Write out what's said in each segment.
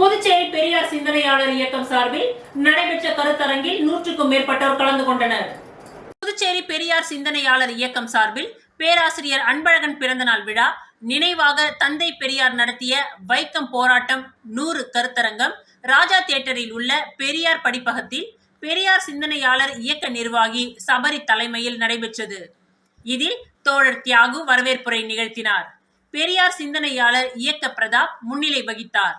புதுச்சேரி பெரியார் சிந்தனையாளர் இயக்கம் சார்பில் நடைபெற்ற கருத்தரங்கில் நூற்றுக்கும் மேற்பட்டோர் கலந்து கொண்டனர். புதுச்சேரி பெரியார் சிந்தனையாளர் இயக்கம் சார்பில் பேராசிரியர் அன்பழகன் பிறந்தநாள் விழா நினைவாக தந்தை பெரியார் நடத்திய வைக்கம் போராட்டம் நூறு கருத்தரங்கம் ராஜா தியேட்டரில் உள்ள பெரியார் படிப்பகத்தில் பெரியார் சிந்தனையாளர் இயக்க நிர்வாகி சபரி தலைமையில் நடைபெற்றது. இதில் தோழர் தியாகு வரவேற்புரை நிகழ்த்தினார். பெரியார் சிந்தனையாளர் இயக்க பிரதாப் முன்னிலை வகித்தார்.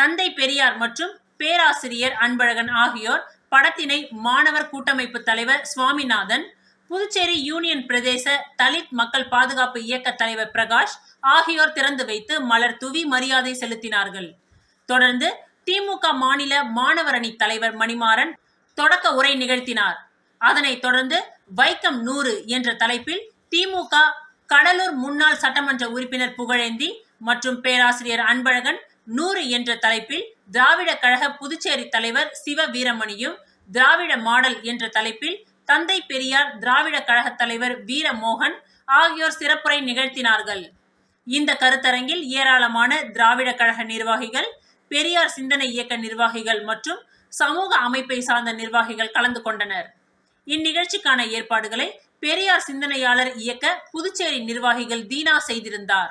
தந்தை பெரியார் மற்றும் பேராசிரியர் அன்பழகன் ஆகியோர் படத்தினை மாணவர் கூட்டமைப்பு தலைவர் சுவாமிநாதன் புதுச்சேரி யூனியன் பிரதேச தலித் மக்கள் பாதுகாப்பு இயக்க தலைவர் பிரகாஷ் ஆகியோர் திறந்து வைத்து மலர் தூவி மரியாதை செலுத்தினார்கள். தொடர்ந்து திமுக மாநில மாணவர் அணி தலைவர் மணிமாறன் தொடக்க உரை நிகழ்த்தினார். அதனைத் தொடர்ந்து வைக்கம் நூறு என்ற தலைப்பில் திமுக கடலூர் முன்னாள் சட்டமன்ற உறுப்பினர் புகழேந்தி மற்றும் பேராசிரியர் அன்பழகன் நூறு என்ற தலைப்பில் திராவிட கழக புதுச்சேரி தலைவர் சிவ வீரமணியும் திராவிட மாடல் என்ற தலைப்பில் தந்தை பெரியார் திராவிட கழக தலைவர் வீரமோகன் ஆகியோர் சிறப்புரை நிகழ்த்தினார்கள். இந்த கருத்தரங்கில் ஏராளமான திராவிட கழக நிர்வாகிகள் பெரியார் சிந்தனை இயக்க நிர்வாகிகள் மற்றும் சமூக அமைப்பை சார்ந்த நிர்வாகிகள் கலந்து கொண்டனர். இந்நிகழ்ச்சிக்கான ஏற்பாடுகளை பெரியார் சிந்தனையாளர் இயக்க புதுச்சேரி நிர்வாகிகள் தீனா செய்திருந்தார்.